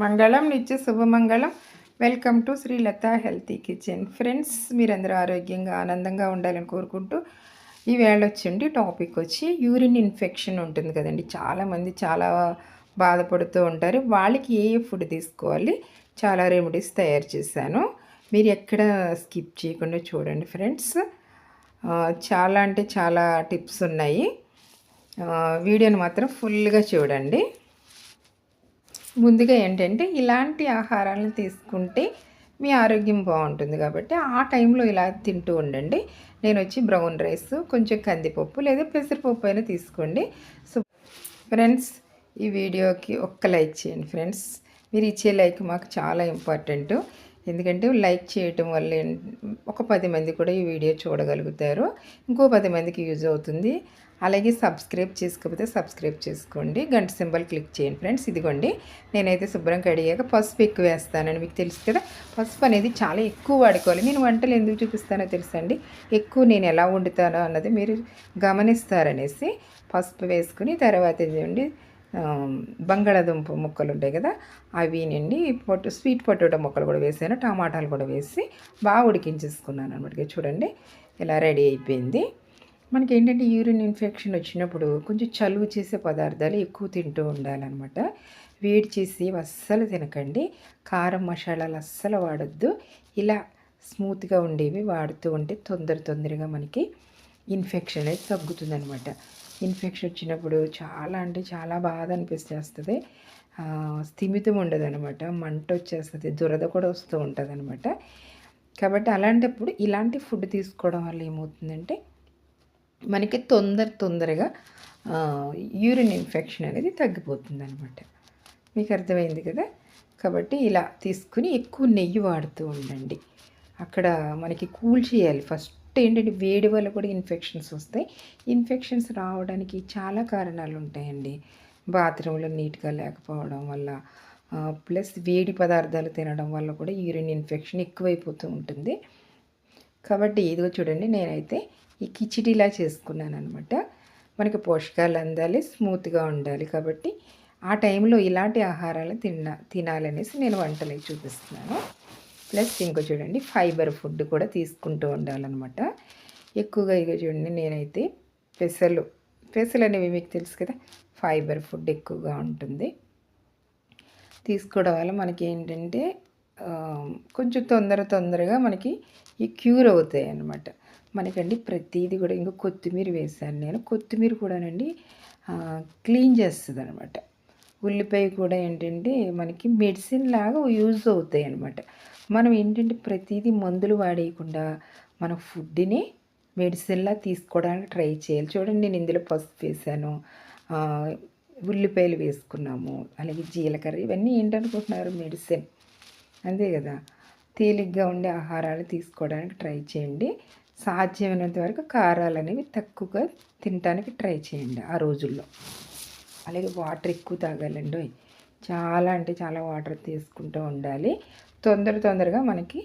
మంగళం నిత్య శుభమంగళం. Welcome to Srilatha healthy kitchen friends మీరందరూ ఆరోగ్యంగా ఆనందంగా ఉండాలని కోరుకుంటూ ఈవేళ వేళ వచ్చండి టాపిక్ వచ్చి యూరిన్ ఇన్ఫెక్షన్ ఉంటుంది కదండి. చాలామంది చాలా బాధపడుతూ ఉంటారు. వాళ్ళకి ఏ ఏ ఫుడ్ తీసుకోవాలి? చాలా రెమెడీస్ తయారు చేశాను. మీరు ఎక్కడ స్కిప్ చేయకుండా చూడండి ఫ్రెండ్స్ చాలా అంటే చాలా టిప్స్ ఉన్నాయి. వీడియోని మాత్రం ఫుల్గా చూడండి. ముందుగా ఏంటంటే ఇలాంటి ఆహారాలను తీసుకుంటే మీ ఆరోగ్యం బాగుంటుంది కాబట్టి ఆ టైంలో ఇలా తింటూ ఉండండి. నేను వచ్చి బ్రౌన్ రైస్ కొంచెం కందిపప్పు లేదా పెసరపప్పు అయినా తీసుకోండి. సో ఫ్రెండ్స్ ఈ వీడియోకి ఒక్క లైక్ చేయండి ఫ్రెండ్స్. మీరు ఇచ్చే లైక్ మాకు చాలా ఇంపార్టెంట్. ఎందుకంటే లైక్ చేయటం వల్ల ఒక పది మంది కూడా ఈ వీడియో చూడగలుగుతారు. ఇంకో పది మందికి యూజ్ అవుతుంది. అలాగే సబ్స్క్రైబ్ చేసుకోకపోతే సబ్స్క్రైబ్ చేసుకోండి. గంట సింబల్ క్లిక్ చేయండి ఫ్రెండ్స్. ఇదిగోండి నేనైతే శుభ్రం కడిగాక పసుపు ఎక్కువ వేస్తానని మీకు తెలుసు కదా. పసుపు అనేది చాలా ఎక్కువ వాడుకోవాలి. నేను వంటలు ఎందుకు చూపిస్తానో తెలుసండి ఎక్కువ నేను ఎలా వండుతానో అన్నది మీరు గమనిస్తారనేసి పసుపు వేసుకుని తర్వాత ఇదిగోండి బంగాళాదుంప ముక్కలు ఉంటాయి కదా అవి నుండి పొట్టు స్వీట్ పొటాటో ముక్కలు కూడా వేసాను. టమాటాలు కూడా వేసి బాగా ఉడికించేసుకున్నాను అనమాట చూడండి ఇలా రెడీ అయిపోయింది. మనకి ఏంటంటే యూరిన్ ఇన్ఫెక్షన్ వచ్చినప్పుడు కొంచెం చలువ చేసే పదార్థాలు ఎక్కువ తింటూ ఉండాలన్నమాట. వేడి చేసి అస్సలు తినకండి. కారం మసాలాలు అస్సలు వాడొద్దు. ఇలా స్మూత్గా ఉండేవి వాడుతూ ఉంటే తొందర తొందరగా మనకి ఇన్ఫెక్షన్ అనేది తగ్గుతుందనమాట ఇన్ఫెక్షన్ వచ్చినప్పుడు చాలా అంటే చాలా బాధ అనిపిస్తేస్తుంది. స్థిమితం ఉండదు అనమాట మంట వచ్చేస్తుంది దురద కూడా వస్తూ ఉంటుంది అనమాట కాబట్టి అలాంటప్పుడు ఇలాంటి ఫుడ్ తీసుకోవడం వల్ల ఏమవుతుందంటే మనకి తొందర తొందరగా యూరిన్ ఇన్ఫెక్షన్ అనేది తగ్గిపోతుంది అనమాట మీకు అర్థమైంది కదా? కాబట్టి ఇలా తీసుకుని ఎక్కువ నెయ్యి వాడుతూ ఉండండి. అక్కడ మనకి కూల్ చేయాలి. ఫస్ట్ ఏంటంటే వేడి వల్ల కూడా ఇన్ఫెక్షన్స్ వస్తాయి. ఇన్ఫెక్షన్స్ రావడానికి చాలా కారణాలు ఉంటాయండి. బాత్రూంలో నీట్గా లేకపోవడం వల్ల ప్లస్ వేడి పదార్థాలు తినడం వల్ల కూడా యూరిన్ ఇన్ఫెక్షన్ ఎక్కువైపోతూ ఉంటుంది. కాబట్టి ఇదిగో చూడండి నేనైతే ఈ కిచిడిలా చేసుకున్నాను అనమాట మనకి పోషకాలు అందాలి స్మూత్గా ఉండాలి కాబట్టి ఆ టైంలో ఇలాంటి ఆహారాలు తిన్న తినాలనేసి నేను వంటలు చూపిస్తున్నాను. ప్లస్ ఇంకో చూడండి ఫైబర్ ఫుడ్ కూడా తీసుకుంటూ ఉండాలన్నమాట. ఎక్కువగా ఇక చూడండి నేనైతే పెసలు పెసలు అనేవి మీకు తెలుసు కదా ఫైబర్ ఫుడ్ ఎక్కువగా ఉంటుంది. తీసుకోవడం వల్ల మనకి ఏంటంటే కొంచెం తొందర తొందరగా మనకి ఈ క్యూర్ అవుతాయి అన్నమాట మనకండి ప్రతిదీ కూడా ఇంకా కొత్తిమీర వేసాను నేను. కొత్తిమీర కూడానండి క్లీన్ చేస్తుంది అనమాట ఉల్లిపాయ కూడా ఏంటంటే మనకి మెడిసిన్ లాగా యూజ్ అవుతాయి అనమాట మనం ఏంటంటే ప్రతిదీ మందులు వాడేయకుండా మన ఫుడ్ని మెడిసిన్లా తీసుకోవడానికి ట్రై చేయాలి. చూడండి నేను ఇందులో పసుపు వేసాను ఉల్లిపాయలు వేసుకున్నాము అలాగే జీలకర్ర ఇవన్నీ ఏంటనుకుంటున్నారు మెడిసిన్. అంతే కదా. తేలిగ్గా ఉండే ఆహారాలు తీసుకోవడానికి ట్రై చేయండి. సాధ్యమైనంత వరకు కారాలు అనేవి తక్కువగా తినడానికి ట్రై చేయండి ఆ రోజుల్లో. అలాగే వాటర్ ఎక్కువ తాగాలండి. చాలా అంటే చాలా వాటర్ తీసుకుంటూ ఉండాలి. తొందర తొందరగా మనకి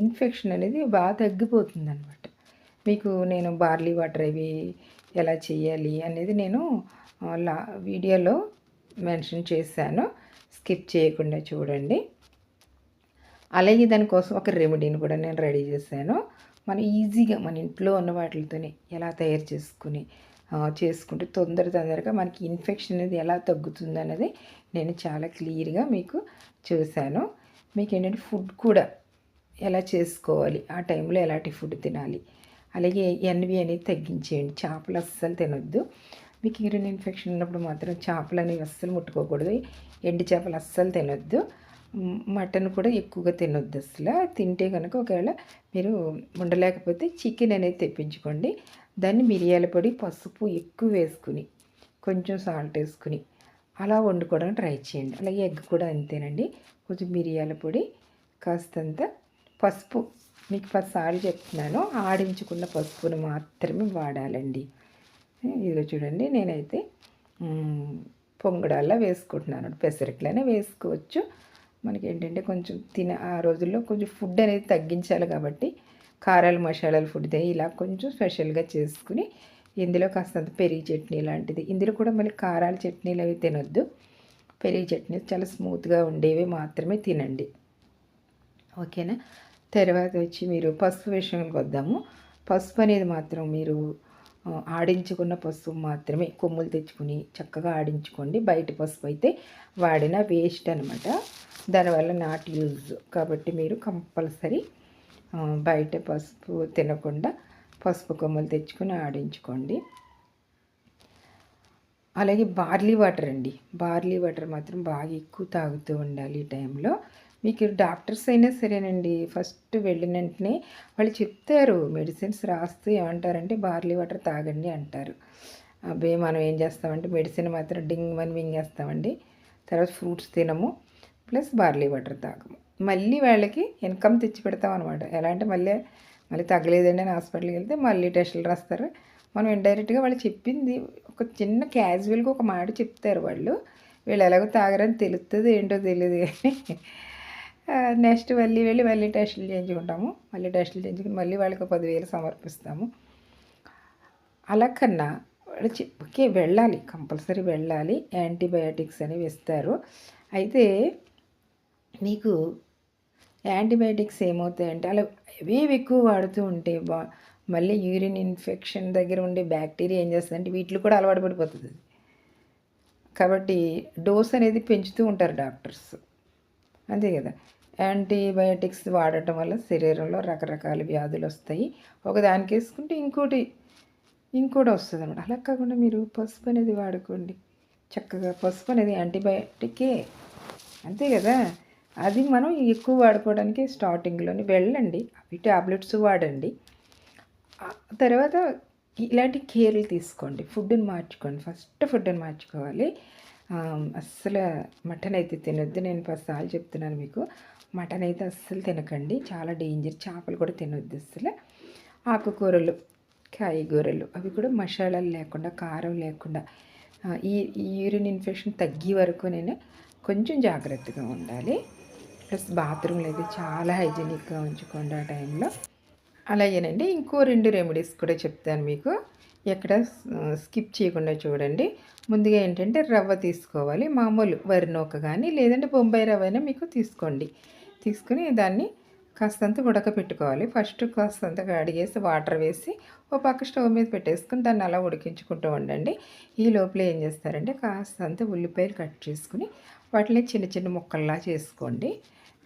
ఇన్ఫెక్షన్ అనేది బాగా తగ్గిపోతుంది అనమాట మీకు నేను బార్లీ వాటర్ అవి ఎలా చేయాలి అనేది నేను లా వీడియోలో మెన్షన్ చేశాను. స్కిప్ చేయకుండా చూడండి. అలాగే దానికోసం ఒక రెమెడీని కూడా నేను రెడీ చేశాను. మనం ఈజీగా మన ఇంట్లో ఉన్న వాటితోనే ఎలా తయారు చేసుకుని చేసుకుంటే తొందర తొందరగా మనకి ఇన్ఫెక్షన్ అనేది ఎలా తగ్గుతుంది అన్నది నేను చాలా క్లియర్గా మీకు చూశాను. మీకు ఏంటంటే ఫుడ్ కూడా ఎలా చేసుకోవాలి ఆ టైంలో ఎలాంటి ఫుడ్ తినాలి అలాగే ఎన్వి అనేది తగ్గించేయండి. చేపలు అస్సలు తినొద్దు. మీకు యూరిన్ ఇన్ఫెక్షన్ ఉన్నప్పుడు మాత్రం చేపలు అనేవి అస్సలు ముట్టుకోకూడదు. ఎండి చేపలు అస్సలు తినొద్దు. మటన్ కూడా ఎక్కువగా తినొద్దు అసలు. తింటే కనుక ఒకవేళ మీరు ఉండలేకపోతే చికెన్ అనేది తెప్పించుకోండి. దాన్ని మిరియాల పొడి పసుపు ఎక్కువ వేసుకుని కొంచెం సాల్ట్ వేసుకుని అలా వండుకోవడానికి ట్రై చేయండి. అలాగే ఎగ్ కూడా అంతేనండి. కొంచెం మిరియాల పొడి కాస్తంత పసుపు. మీకు పదిసార్లు చెప్తున్నాను. ఆడించుకున్న పసుపును మాత్రమే వాడాలండి. ఇదిగో చూడండి నేనైతే పొంగడాల్లో వేసుకుంటున్నాను. పెసరట్లనే వేసుకోవచ్చు. మనకి ఏంటంటే కొంచెం తిన ఆ రోజుల్లో కొంచెం ఫుడ్ అనేది తగ్గించాలి కాబట్టి కారాలు మసాలాలు ఫుడ్ ఇలా కొంచెం స్పెషల్గా చేసుకుని ఇందులో కాస్తంత పెరుగు చట్నీ లాంటిది. ఇందులో కూడా మళ్ళీ కారాల చట్నీలు అవి తినొద్దు. పెరుగు చట్నీ చాలా స్మూత్గా ఉండేవి మాత్రమే తినండి. ఓకేనా? తర్వాత వచ్చి మీరు పసుపు విషయంకి వద్దాము. పసుపు అనేది మాత్రం మీరు ఆడించుకున్న పసుపు మాత్రమే కొమ్ములు తెచ్చుకుని చక్కగా ఆడించుకోండి. బయట పసుపు అయితే వాడిన వేస్ట్ అనమాట దానివల్ల నాట్ యూజ్ కాబట్టి మీరు కంపల్సరీ బయట పసుపు తినకుండా పసుపు కొమ్మలు తెచ్చుకొని ఆడించుకోండి. అలాగే బార్లీ వాటర్ అండి. బార్లీ వాటర్ మాత్రం బాగా ఎక్కువ తాగుతూ ఉండాలి ఈ టైంలో మీకు డాక్టర్స్ అయినా సరేనండి. ఫస్ట్ వెళ్ళిన వెంటనే వాళ్ళు చెప్తారు మెడిసిన్స్ రాస్తూ ఏమంటారంటే బార్లీ వాటర్ తాగండి అంటారు. అబ్బే! మనం ఏం చేస్తామంటే మెడిసిన్ మాత్రం డింగ్ మని మింగేస్తామండి తర్వాత ఫ్రూట్స్ తినము ప్లస్ బార్లీ వాటర్ తాగము. మళ్ళీ వాళ్ళకి ఇన్కమ్ తెచ్చి పెడతాం అనమాట ఎలా అంటే మళ్ళీ మళ్ళీ తగ్గలేదండి అని హాస్పిటల్కి వెళ్తే మళ్ళీ టెస్టులు రాస్తారు. మనం ఇండైరెక్ట్గా వాళ్ళు చెప్పింది ఒక చిన్న క్యాజువల్గా ఒక మాట చెప్తారు వాళ్ళు. వీళ్ళు ఎలాగో తాగరని తెలుస్తుంది ఏంటో తెలియదు కానీ నెక్స్ట్ మళ్ళీ వెళ్ళి మళ్ళీ టెస్టులు చేయించుకుంటాము. మళ్ళీ టెస్టులు చేయించుకుని మళ్ళీ వాళ్ళకి ఒక పదివేలు సమర్పిస్తాము. అలా కన్నా వాళ్ళు ఓకే వెళ్ళాలి కంపల్సరీ వెళ్ళాలి. యాంటీబయాటిక్స్ అనేవి ఇస్తారు అయితే మీకు యాంటీబయాటిక్స్ ఏమవుతాయంటే అలా అవేవి ఎక్కువ వాడుతూ ఉంటే బా మళ్ళీ యూరిన్ ఇన్ఫెక్షన్ దగ్గర ఉండే బ్యాక్టీరియా ఏం చేస్తుందంటే వీటిలో కూడా అలవాటు పడిపోతుంది కాబట్టి డోస్ అనేది పెంచుతూ ఉంటారు డాక్టర్స్. అంతే కదా? యాంటీబయాటిక్స్ వాడటం వల్ల శరీరంలో రకరకాల వ్యాధులు వస్తాయి. ఒకదానికి వేసుకుంటే ఇంకోటి ఇంకోటి వస్తుంది అనమాట అలా కాకుండా మీరు పసుపు అనేది వాడుకోండి. చక్కగా పసుపు అనేది యాంటీబయాటికే. అంతే కదా? అది మనం ఎక్కువ వాడుకోవడానికి స్టార్టింగ్లోనే వెళ్ళండి. అవి టాబ్లెట్స్ వాడండి. తర్వాత ఇలాంటి కేర్లు తీసుకోండి. ఫుడ్ని మార్చుకోండి. ఫస్ట్ ఫుడ్ని మార్చుకోవాలి. అస్సలు మటన్ అయితే తినొద్దు. నేను పదిసార్లు చెప్తున్నాను మీకు. మటన్ అయితే అస్సలు తినకండి. చాలా డేంజర్ చేపలు కూడా తినొద్దు అస్సలు. ఆకుకూరలు కాయగూరలు అవి కూడా మసాలాలు లేకుండా కారం లేకుండా ఈ ఈ యూరిన్ ఇన్ఫెక్షన్ తగ్గే వరకు నేను కొంచెం జాగ్రత్తగా ఉండాలి. ప్లస్ బాత్రూమ్లు అయితే చాలా హైజీనిక్గా ఉంచుకోండి ఆ టైంలో. అలాగేనండి. ఇంకో రెండు రెమెడీస్ కూడా చెప్తాను మీకు. ఎక్కడ స్కిప్ చేయకుండా చూడండి. ముందుగా ఏంటంటే రవ్వ తీసుకోవాలి. మామూలు వరి నూక కానీ లేదంటే బొంబాయి రవ్వ అయినా మీకు తీసుకోండి. తీసుకుని దాన్ని కాస్తంత ఉడకపెట్టుకోవాలి. ఫస్ట్ కాస్తంత అడిగేసి వాటర్ వేసి ఓ పక్క స్టవ్ మీద పెట్టేసుకుని దాన్ని అలా ఉడికించుకుంటూ ఉండండి. ఈ లోపల ఏం చేస్తారంటే కాస్తంత ఉల్లిపాయలు కట్ చేసుకుని వాటిని చిన్న చిన్న ముక్కల్లా చేసుకోండి.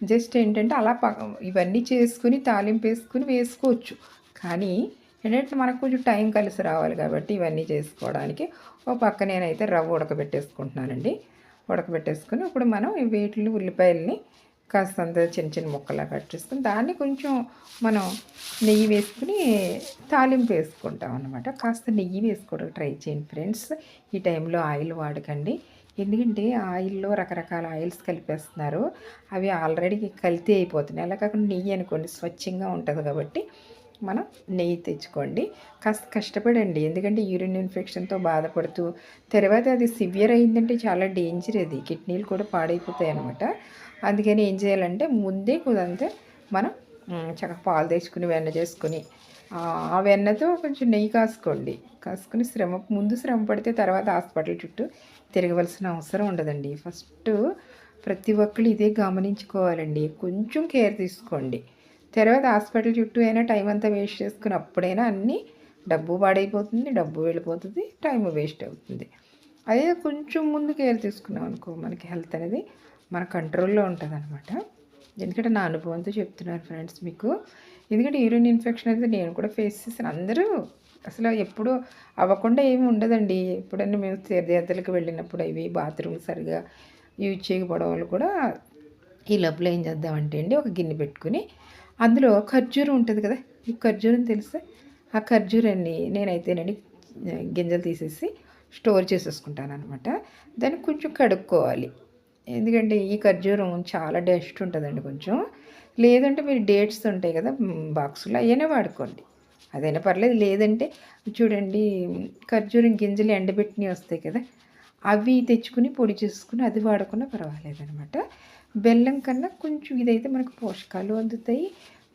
జస్ట్ ఏంటంటే అలా ప ఇవన్నీ చేసుకుని తాలింపు వేసుకుని వేసుకోవచ్చు. కానీ ఏంటంటే మనకు కొంచెం టైం కలిసి రావాలి కాబట్టి ఇవన్నీ చేసుకోవడానికి ఓ పక్క నేనైతే రవ్వ ఉడకబెట్టేసుకుంటున్నానండి. ఉడకబెట్టేసుకుని ఇప్పుడు మనం ఈ వీటిని ఉల్లిపాయలని కాస్తంత చిన్న చిన్న ముక్కలా కట్ చేసుకుని దాన్ని కొంచెం మనం నెయ్యి వేసుకుని తాలింపు వేసుకుంటాం అనమాట కాస్త నెయ్యి వేసుకోవడం ట్రై చేయండి ఫ్రెండ్స్. ఈ టైంలో ఆయిల్ వాడకండి. ఎందుకంటే ఆయిల్లో రకరకాల ఆయిల్స్ కలిపేస్తున్నారు. అవి ఆల్రెడీ కల్తీ అయిపోతున్నాయి. అలా కాకుండా నెయ్యి అనుకోండి స్వచ్ఛంగా ఉంటుంది కాబట్టి మనం నెయ్యి తెచ్చుకోండి. కాస్త కష్టపడండి. ఎందుకంటే యూరిన్ ఇన్ఫెక్షన్తో బాధపడుతూ తర్వాత అది సివియర్ అయిందంటే చాలా డేంజర్ అది. కిడ్నీలు కూడా పాడైపోతాయి అనమాట అందుకని ఏం చేయాలంటే ముందే కుదంతే మనం చక్కగా పాలు తెచ్చుకుని వెన్న చేసుకుని ఆ వెన్నతో కొంచెం నెయ్యి కాసుకోండి. కాసుకుని శ్రమ ముందు శ్రమ పడితే తర్వాత హాస్పిటల్ చుట్టూ తిరగవలసిన అవసరం ఉండదండి. ఫస్ట్ ప్రతి ఒక్కళ్ళు ఇదే గమనించుకోవాలండి. కొంచెం కేర్ తీసుకోండి. తర్వాత హాస్పిటల్ చుట్టూ అయినా టైం అంతా వేస్ట్ చేసుకుని అప్పుడైనా అన్నీ డబ్బు పాడైపోతుంది డబ్బు వెళ్ళిపోతుంది టైం వేస్ట్ అవుతుంది. అదే కొంచెం ముందు కేర్ తీసుకున్నాం అనుకో మనకి హెల్త్ అనేది మన కంట్రోల్లో ఉంటుంది అనమాట ఎందుకంటే నా అనుభవంతో చెప్తున్నారు ఫ్రెండ్స్ మీకు. ఎందుకంటే యూరిన్ ఇన్ఫెక్షన్ అయితే నేను కూడా ఫేస్ చేశాను. అందరూ అసలు ఎప్పుడు అవ్వకుండా ఏమి ఉండదండి. ఎప్పుడైనా మేము తీర్థయాత్రలకు వెళ్ళినప్పుడు అవి బాత్రూమ్ సరిగా యూజ్ చేయకపోవడం వల్ల కూడా ఈ లోపల ఏం చేద్దామంటే అండి ఒక గిన్నె పెట్టుకుని అందులో ఖర్జూరం ఉంటుంది కదా ఈ ఖర్జూరం తెలుసా? ఆ ఖర్జూరాన్ని నేనైతేనండి గింజలు తీసేసి స్టోర్ చేసేసుకుంటాను అనమాట దాన్ని కొంచెం కడుక్కోవాలి. ఎందుకంటే ఈ ఖర్జూరం చాలా డస్ట్ ఉంటుందండి కొంచెం. లేదంటే మీరు డేట్స్ ఉంటాయి కదా బాక్సులు అవన్నీ వాడుకోండి. అదైనా పర్లేదు లేదంటే చూడండి ఖర్జూరం గింజలు ఎండబెట్టినవి వస్తాయి కదా అవి తెచ్చుకుని పొడి చేసుకుని అది వాడుకున్నా పర్వాలేదనమాట బెల్లం కన్నా కొంచెం ఇదైతే మనకు పోషకాలు అందుతాయి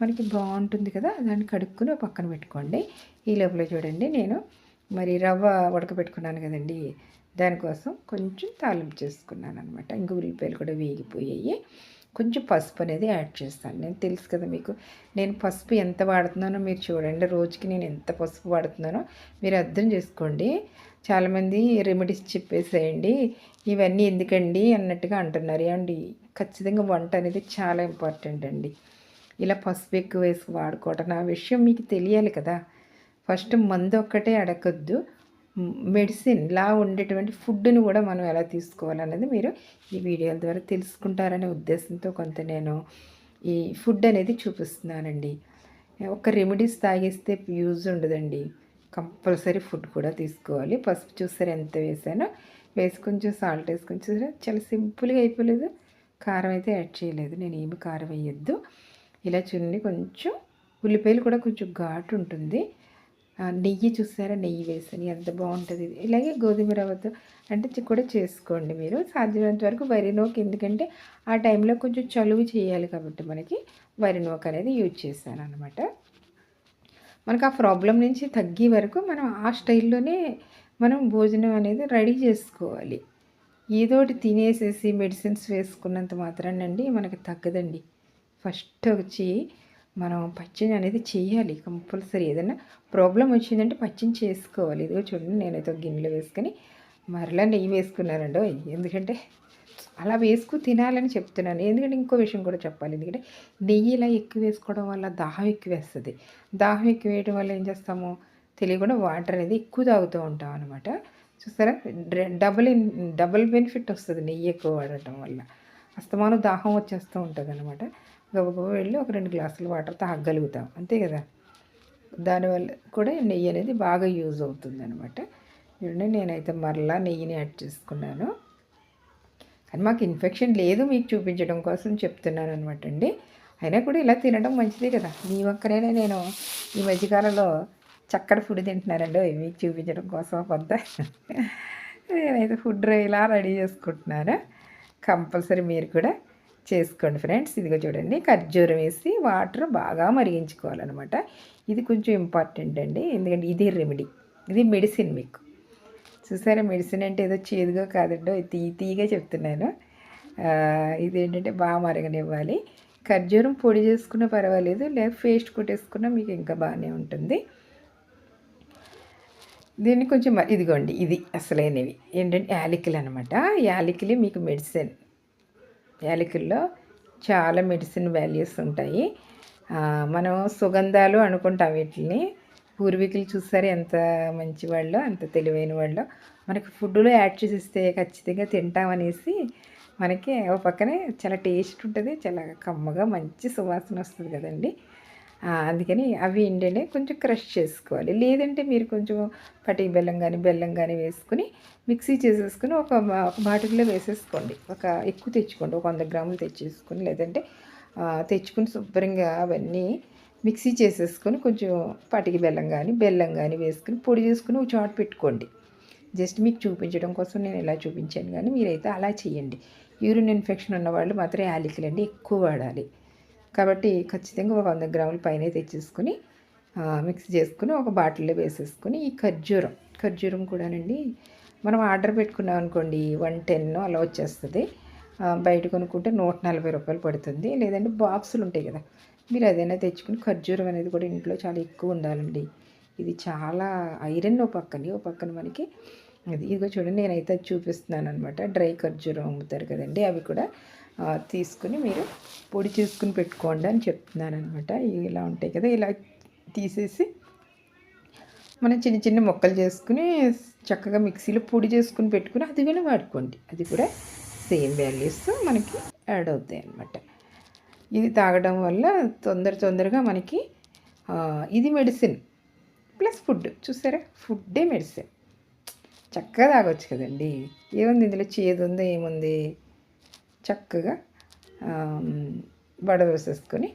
మనకి బాగుంటుంది కదా దాన్ని కడుక్కుని పక్కన పెట్టుకోండి. ఈ లోపల చూడండి నేను మరి రవ్వ ఉడకబెట్టుకున్నాను కదండి. దానికోసం కొంచెం తాలింపు చేసుకున్నాను అనమాట ఇంకా ఉల్లిపాయలు కూడా వేగిపోయాయి. కొంచెం పసుపు అనేది యాడ్ చేస్తాను. నేను తెలుసు కదా మీకు నేను పసుపు ఎంత వాడుతున్నానో మీరు చూడండి. రోజుకి నేను ఎంత పసుపు వాడుతున్నానో మీరు అర్థం చేసుకోండి. చాలామంది రెమెడీస్ చెప్పేసేయండి. ఇవన్నీ ఎందుకండి అన్నట్టుగా అంటున్నారు. ఏమండి? ఖచ్చితంగా వంట అనేది చాలా ఇంపార్టెంట్ అండి. ఇలా పసుపు ఎక్కువ వేసి వాడుకోవటం నా విషయం మీకు తెలియాలి కదా. ఫస్ట్ మందు ఒక్కటే అడగద్దు. మెడిసిన్ లా ఉండేటువంటి ఫుడ్ని కూడా మనం ఎలా తీసుకోవాలనేది మీరు ఈ వీడియోల ద్వారా తెలుసుకుంటారనే ఉద్దేశంతో కొంత నేను ఈ ఫుడ్ అనేది చూపిస్తున్నానండి. ఒక రెమెడీస్ తాగేస్తే యూజ్ ఉండదండి. కంపల్సరీ ఫుడ్ కూడా తీసుకోవాలి. పసుపు చూసారు ఎంత వేసానో? వేసి కొంచెం సాల్ట్ వేసుకొని చూసారా? చాలా సింపుల్గా అయిపోలేదు. కారం అయితే యాడ్ చేయలేదు. నేను ఏమి కారం వేయద్దు. ఇలా చున్ని కొంచెం ఉల్లిపాయలు కూడా కొంచెం ఘాటు ఉంటుంది. నెయ్యి చూసారా? నెయ్యి వేసాను ఎంత బాగుంటుంది. ఇది ఇలాగే గోధుమ రవ్వతో అంటే కూడా చేసుకోండి మీరు. సాధ్యమైనంత వరకు వరి నోక్ ఎందుకంటే ఆ టైంలో కొంచెం చలువు చేయాలి కాబట్టి మనకి వరి నోక్ అనేది యూజ్ చేశాను అనమాట మనకు ఆ ప్రాబ్లం నుంచి తగ్గే వరకు మనం ఆ స్టైల్లోనే మనం భోజనం అనేది రెడీ చేసుకోవాలి. ఏదోటి తినేసేసి మెడిసిన్స్ వేసుకున్నంత మాత్రానండి మనకి తగ్గదండి. ఫస్ట్ వచ్చి మనం పచ్చని అనేది చేయాలి కంపల్సరీ. ఏదైనా ప్రాబ్లం వచ్చిందంటే పచ్చని చేసుకోవాలి. ఇదిగో చూడండి నేనైతే గిన్నెలో వేసుకొని మరలా నెయ్యి వేసుకున్నానండి. ఎందుకంటే అలా వేసుకు తినాలని చెప్తున్నాను. ఎందుకంటే ఇంకో విషయం కూడా చెప్పాలి. ఎందుకంటే నెయ్యి ఇలా ఎక్కువ వేసుకోవడం వల్ల దాహం ఎక్కువ వేస్తుంది. దాహం ఎక్కువ వేయడం వల్ల ఏం చేస్తాము? తెలియకుండా వాటర్ అనేది ఎక్కువ తాగుతూ ఉంటాం అనమాట చూస్తారా? డబుల్ డబుల్ బెనిఫిట్ వస్తుంది నెయ్యి ఎక్కువ వాడటం వల్ల. అస్తమానం దాహం వచ్చేస్తూ ఉంటుంది అనమాట గబగబ వెళ్ళి ఒక రెండు గ్లాసులు వాటర్ తాగలుగుతాం అంతే కదా? దానివల్ల కూడా నెయ్యి అనేది బాగా యూజ్ అవుతుంది అనమాట చూడండి నేనైతే మరలా నెయ్యిని యాడ్ చేసుకున్నాను. కానీ మాకు ఇన్ఫెక్షన్ లేదు మీకు చూపించడం కోసం చెప్తున్నాను అనమాట అండి. అయినా కూడా ఇలా తినడం మంచిదే కదా? మీ ఒక్కరైనా నేను ఈ మధ్యకాలంలో చక్కటి ఫుడ్ తింటున్నారండి. మీకు చూపించడం కోసం కొంత నేనైతే ఫుడ్ ఇలా రెడీ చేసుకుంటున్నాను. కంపల్సరీ మీరు కూడా చేసుకోండి ఫ్రెండ్స్. ఇదిగో చూడండి ఖర్జూరం వేసి వాటర్ బాగా మరిగించుకోవాలన్నమాట. ఇది కొంచెం ఇంపార్టెంట్ అండి. ఎందుకంటే ఇది రెమెడీ. ఇది మెడిసిన్ మీకు. చూసారా మెడిసిన్ అంటే ఏదో చేదుగా కాదండో తీ తీగా చెప్తున్నాను. ఇదేంటంటే బాగా మరగనివ్వాలి. ఖర్జూరం పొడి చేసుకున్నా పర్వాలేదు లేదా పేస్ట్ కొట్టేసుకున్నా మీకు ఇంకా బాగానే ఉంటుంది. దీన్ని కొంచెం ఇదిగోండి ఇది అసలైనవి. ఏంటంటే యాలకులు అనమాట యాలకులు మీకు మెడిసిన్. యాలకుల్లో చాలా మెడిసిన్ వాల్యూస్ ఉంటాయి. మనం సుగంధాలు అనుకుంటాం వీటిని పూర్వీకులు చూసారు ఎంత మంచి వాళ్ళు అంత తెలివైన వాళ్ళు. మనకి ఫుడ్లో యాడ్ చేసిస్తే ఖచ్చితంగా తింటామనేసి మనకి ఒక పక్కనే చాలా టేస్ట్ ఉంటుంది చాలా కమ్మగా మంచి సువాసన వస్తుంది కదండి. అందుకని అవి ఏంటంటే కొంచెం క్రష్ చేసుకోవాలి. లేదంటే మీరు కొంచెం పటి బెల్లం కానీ బెల్లం కానీ వేసుకుని మిక్సీ చేసేసుకుని ఒక ఒక బాటిల్లో వేసేసుకోండి. ఒక ఎక్కువ తెచ్చుకోండి. ఒక వంద గ్రాములు తెచ్చేసుకుని లేదంటే తెచ్చుకుని శుభ్రంగా అవన్నీ మిక్సీ చేసేసుకొని కొంచెం పటికి బెల్లం కానీ బెల్లం కానీ వేసుకుని పొడి చేసుకుని ఒక చాటు పెట్టుకోండి. జస్ట్ మీకు చూపించడం కోసం నేను ఇలా చూపించాను. కానీ మీరైతే అలా చేయండి యూరిన్ ఇన్ఫెక్షన్ ఉన్న వాళ్ళు మాత్రం యాలికలండి ఎక్కువ వాడాలి. కాబట్టి ఖచ్చితంగా ఒక వంద గ్రాముల పైన తెచ్చేసుకుని మిక్స్ చేసుకుని ఒక బాటిల్లో వేసేసుకుని ఈ ఖర్జూరం. ఖర్జూరం కూడానండి మనం ఆర్డర్ పెట్టుకున్నాం అనుకోండి వన్ టెన్ అలా వచ్చేస్తుంది. బయట కొనుక్కుంటే నూట నలభై రూపాయలు పడుతుంది. లేదంటే బాక్సులు ఉంటాయి కదా మీరు అదైనా తెచ్చుకుని ఖర్జూరం అనేది కూడా ఇంట్లో చాలా ఎక్కువ ఉండాలండి. ఇది చాలా ఐరన్ ఓ పక్కని ఓ పక్కన మనకి అది ఇదిగో చూడండి నేనైతే చూపిస్తున్నాను అనమాట డ్రై ఖర్జూరం అమ్ముతారు కదండి అవి కూడా. తీసుకుని మీరు పొడి చేసుకుని పెట్టుకోండి అని చెప్తున్నాను అనమాట ఇలా ఉంటాయి కదా ఇలా తీసేసి మనం చిన్న చిన్న మొక్కలు చేసుకుని చక్కగా మిక్సీలో పొడి చేసుకుని పెట్టుకుని అది కూడా వాడుకోండి. అది కూడా సేమ్ వాల్యూస్ మనకి యాడ్ అవుతాయి అనమాట ఇది తాగడం వల్ల తొందర తొందరగా మనకి ఇది మెడిసిన్ ప్లస్ ఫుడ్. చూసారా? ఫుడ్డే మెడిసిన్. చక్కగా తాగొచ్చు కదండి. ఏముంది ఇందులో? చేదు ఉందో? ఏముంది? చక్కగా వడవేసేసుకొని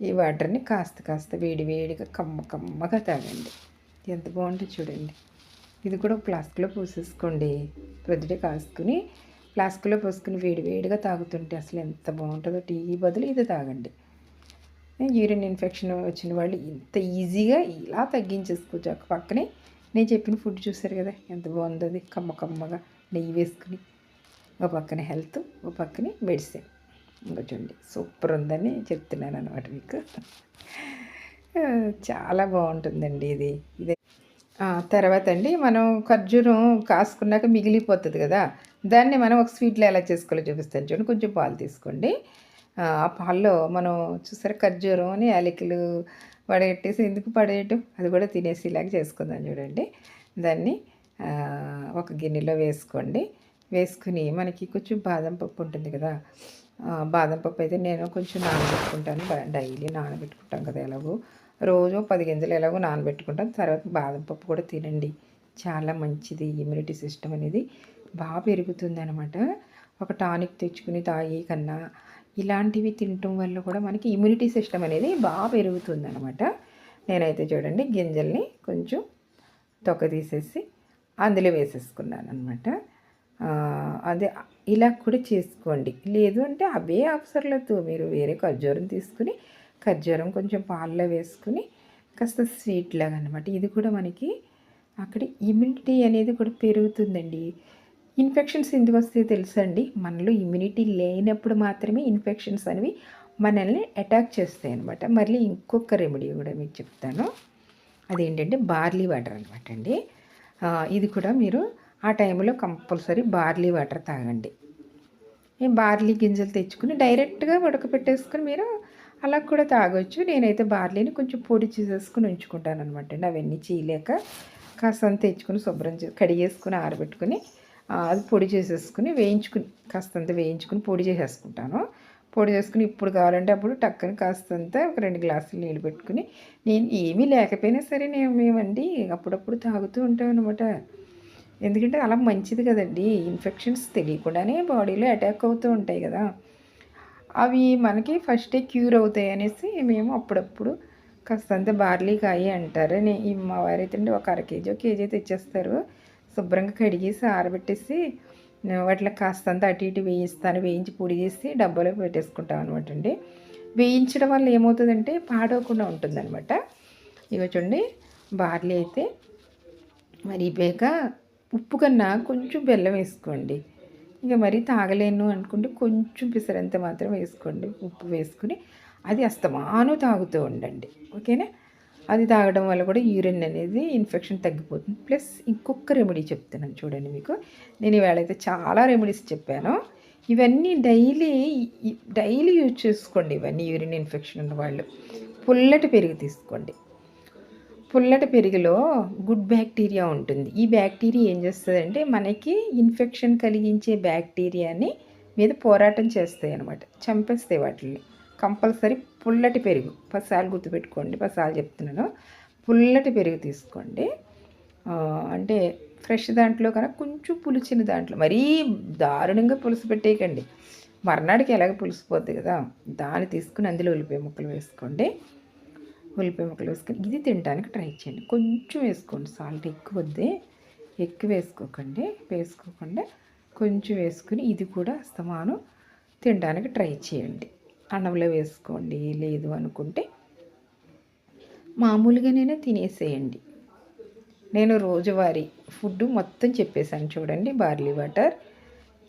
ఈ వాటర్ని కాస్త కాస్త వేడి వేడిగా కమ్మ కమ్మగా తాగండి ఎంత బాగుంటుంది చూడండి. ఇది కూడా ఫ్లాస్క్లో పోసేసుకోండి. ప్రొద్దుటే కాసుకుని ఫ్లాస్క్లో పోసుకుని వేడి వేడిగా తాగుతుంటే అసలు ఎంత బాగుంటుందో. టీ బదులు ఇది తాగండి. యూరిన్ ఇన్ఫెక్షన్ వచ్చిన వాళ్ళు ఇంత ఈజీగా ఇలా తగ్గించేసుకోవచ్చు. ఒక పక్కనే నేను చెప్పిన ఫుడ్ చూసారు కదా ఎంత బాగుందో అది. కమ్మ కమ్మగా నెయ్యి వేసుకుని ఒక పక్కన హెల్త్ ఒక పక్కన మెడిసిన్. ఇంకా చూడండి సూపర్ ఉందని చెప్తున్నాను అనమాట మీకు. చాలా బాగుంటుందండి ఇది. ఇదే తర్వాత అండి మనం ఖర్జూరం కాసుకున్నాక మిగిలిపోతుంది కదా దాన్ని మనం ఒక స్వీట్లో ఎలా చేసుకోవాలో చూపిస్తాను చూడండి. కొంచెం పాలు తీసుకోండి. ఆ పాల్లో మనం చూసారా ఖర్జూరం అని యాలకులు పడగట్టేసి ఎందుకు పడేయటం? అది కూడా తినేసి ఇలాగ చేసుకుందాం చూడండి. దాన్ని ఒక గిన్నెలో వేసుకోండి. వేసుకుని మనకి కొంచెం బాదం పప్పు ఉంటుంది కదా బాదం పప్పు అయితే నేను కొంచెం నానబెట్టుకుంటాను. డైలీ నానబెట్టుకుంటాం కదా ఎలాగో. రోజు పది గింజలు ఎలాగో నానబెట్టుకుంటాం. తర్వాత బాదం పప్పు కూడా తినండి. చాలా మంచిది. ఇమ్యూనిటీ సిస్టమ్ అనేది బాగా పెరుగుతుంది అనమాట ఒక టానిక్ తెచ్చుకుని తాగి కన్నా ఇలాంటివి తినటం వల్ల కూడా మనకి ఇమ్యూనిటీ సిస్టమ్ అనేది బాగా పెరుగుతుంది అనమాట నేనైతే చూడండి గింజల్ని కొంచెం తొక్క తీసేసి అందులో వేసేసుకున్నాను అనమాట అదే ఇలా కూడా చేసుకోండి. లేదు అంటే అవే అవసరాలతో మీరు వేరే ఖర్జూరం తీసుకుని ఖర్జూరం కొంచెం పాలలో వేసుకుని కాస్త స్వీట్ లాగా అనమాట ఇది కూడా మనకి అక్కడ ఇమ్యూనిటీ అనేది కూడా పెరుగుతుందండి. ఇన్ఫెక్షన్స్ ఎందుకు వస్తాయో తెలుసండి? మనలో ఇమ్యూనిటీ లేనప్పుడు మాత్రమే ఇన్ఫెక్షన్స్ అనేవి మనల్ని అటాక్ చేస్తాయి అనమాట మళ్ళీ ఇంకొక రెమెడీ కూడా మీకు చెప్తాను. అదేంటంటే బార్లీ వాటర్ అనమాట అండి. ఇది కూడా మీరు ఆ టైంలో కంపల్సరీ బార్లీ వాటర్ తాగండి. ఈ బార్లీ గింజలు తెచ్చుకుని డైరెక్ట్గా ఉడకపెట్టేసుకుని మీరు అలా కూడా తాగొచ్చు. నేనైతే బార్లీని కొంచెం పొడి చేసేసుకుని ఉంచుకుంటాను అనమాట అండి. అవన్నీ చీలేక కాస్తంత తెచ్చుకుని శుభ్రం చే కడిగేసుకుని ఆరబెట్టుకుని అది పొడి చేసేసుకుని వేయించుకుని కాస్తంత వేయించుకుని పొడి చేసేసుకుంటాను. పొడి చేసుకుని ఇప్పుడు కావాలంటే అప్పుడు టక్కని కాస్తంత ఒక రెండు గ్లాసులు నీళ్ళు పెట్టుకుని నేను ఏమీ లేకపోయినా సరే నేను మేమండి అప్పుడప్పుడు తాగుతూ ఉంటాం అనమాట ఎందుకంటే అలా మంచిది కదండి. ఇన్ఫెక్షన్స్ తెలియకుండానే బాడీలో అటాక్ అవుతూ ఉంటాయి కదా. అవి మనకి ఫస్టే క్యూర్ అవుతాయి అనేసి మేము అప్పుడప్పుడు కాస్తంత బార్లీ కాయ అంటారు. మా వారైతే ఒక అర కేజీ ఒక కేజీ తెచ్చేస్తారు. శుభ్రంగా కడిగేసి ఆరబెట్టేసి వాటిలో కాస్తంత అటు ఇటు వేయిస్తాను. వేయించి పొడి చేసి డబ్బాలో పెట్టేసుకుంటాం అనమాట అండి. వేయించడం వల్ల ఏమవుతుందంటే పాడవకుండా ఉంటుందన్నమాట. ఇగో చూడండి బార్లీ అయితే మరీ బేక ఉప్పు కన్నా కొంచెం బెల్లం వేసుకోండి. ఇంకా మరి తాగలేను అనుకుంటే కొంచెం పిసరంత మాత్రం వేసుకోండి. ఉప్పు వేసుకుని అది అస్తమాను తాగుతూ ఉండండి. ఓకేనా? అది తాగడం వల్ల కూడా యూరిన్ అనేది ఇన్ఫెక్షన్ తగ్గిపోతుంది. ప్లస్ ఇంకొక రెమెడీ చెప్తున్నాను చూడండి మీకు. నేను ఇవాళ అయితే చాలా రెమెడీస్ చెప్పాను. ఇవన్నీ డైలీ డైలీ యూజ్ చేసుకోండి. ఇవన్నీ యూరిన్ ఇన్ఫెక్షన్ ఉన్న వాళ్ళు. పుల్లటి పెరుగు తీసుకోండి. పుల్లటి పెరుగులో గుడ్ బ్యాక్టీరియా ఉంటుంది. ఈ బ్యాక్టీరియా ఏం చేస్తుందంటే మనకి ఇన్ఫెక్షన్ కలిగించే బ్యాక్టీరియాని మీద పోరాటం చేస్తాయి అనమాట చంపేస్తాయి వాటిని కంపల్సరీ పుల్లటి పెరుగు. పసాలు గుర్తుపెట్టుకోండి పసాలు చెప్తున్నాను. పుల్లటి పెరుగు తీసుకోండి. అంటే ఫ్రెష్ దాంట్లో కన్నా కొంచెం పులిచిన దాంట్లో. మరీ దారుణంగా పులుసు పెట్టేయకండి. మర్నాడికి ఎలాగ పులిసిపోద్ది కదా? దాన్ని తీసుకుని అందులో ఉల్లిపాయ ముక్కలు వేసుకోండి. ఉల్లిపాయ ముక్కలు వేసుకొని ఇది తినడానికి ట్రై చేయండి. కొంచెం వేసుకోండి. సాల్ట్ ఎక్కువ వద్దే ఎక్కువ వేసుకోకండి. వేసుకోకుండా కొంచెం వేసుకుని ఇది కూడా అస్తమానం తినడానికి ట్రై చేయండి. అన్నంలో వేసుకోండి. లేదు అనుకుంటే మామూలుగానే తినేసేయండి. నేను రోజువారీ ఫుడ్ మొత్తం చెప్పేశాను చూడండి. బార్లీ వాటర్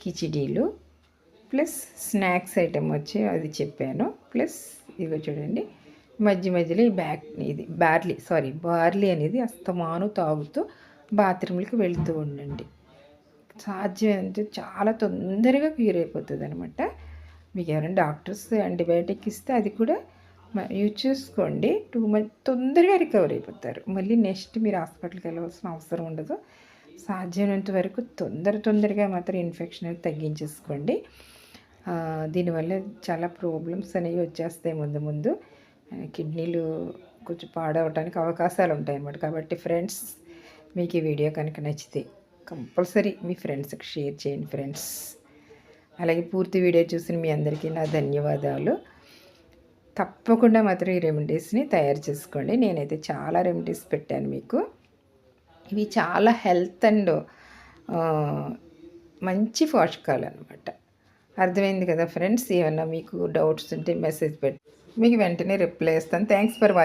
కిచిడీలు ప్లస్ స్నాక్స్ ఐటెం వచ్చి అది చెప్పాను. ప్లస్ ఇగో చూడండి. మధ్య మధ్యలో ఈ బ్యాక్ ఇది బార్లీ సారీ బార్లీ అనేది అస్తమాను తాగుతూ బాత్రూమ్లకి వెళుతూ ఉండండి. సాధ్యమైనంత చాలా తొందరగా క్యూర్ అయిపోతుంది అనమాట మీకు ఎవరైనా డాక్టర్స్ యాంటీబయాటిక్ ఇస్తే అది కూడా మ- యూజ్ చేసుకోండి. టూ మంత్ తొందరగా రికవర్ అయిపోతారు. మళ్ళీ నెక్స్ట్ మీరు హాస్పిటల్కి వెళ్ళవలసిన అవసరం ఉండదు. సాధ్యమైనంత వరకు తొందర తొందరగా మాత్రం ఇన్ఫెక్షన్ అనేది తగ్గించేసుకోండి. దీనివల్ల చాలా ప్రాబ్లమ్స్ అనేవి వచ్చేస్తాయి ముందు ముందు. కిడ్నీలు కొంచెం పాడవటానికి అవకాశాలు ఉంటాయి అన్నమాట కాబట్టి ఫ్రెండ్స్ మీకు ఈ వీడియో కనుక నచ్చితే కంపల్సరీ మీ ఫ్రెండ్స్కి షేర్ చేయండి ఫ్రెండ్స్. అలాగే పూర్తి వీడియో చూసిన మీ అందరికీ నా ధన్యవాదాలు. తప్పకుండా మాత్రం ఈ రెమెడీస్ని తయారు చేసుకోండి. నేనైతే చాలా రెమెడీస్ పెట్టాను మీకు. ఇవి చాలా హెల్త్ అండ్ మంచి పోషకాలు అనమాట అర్థమైంది కదా ఫ్రెండ్స్? ఏమన్నా మీకు డౌట్స్ ఉంటే మెసేజ్ పెట్టి మీకు వెంటనే రిప్లై ఇస్తాను థ్యాంక్స్ ఫర్ వాచింగ్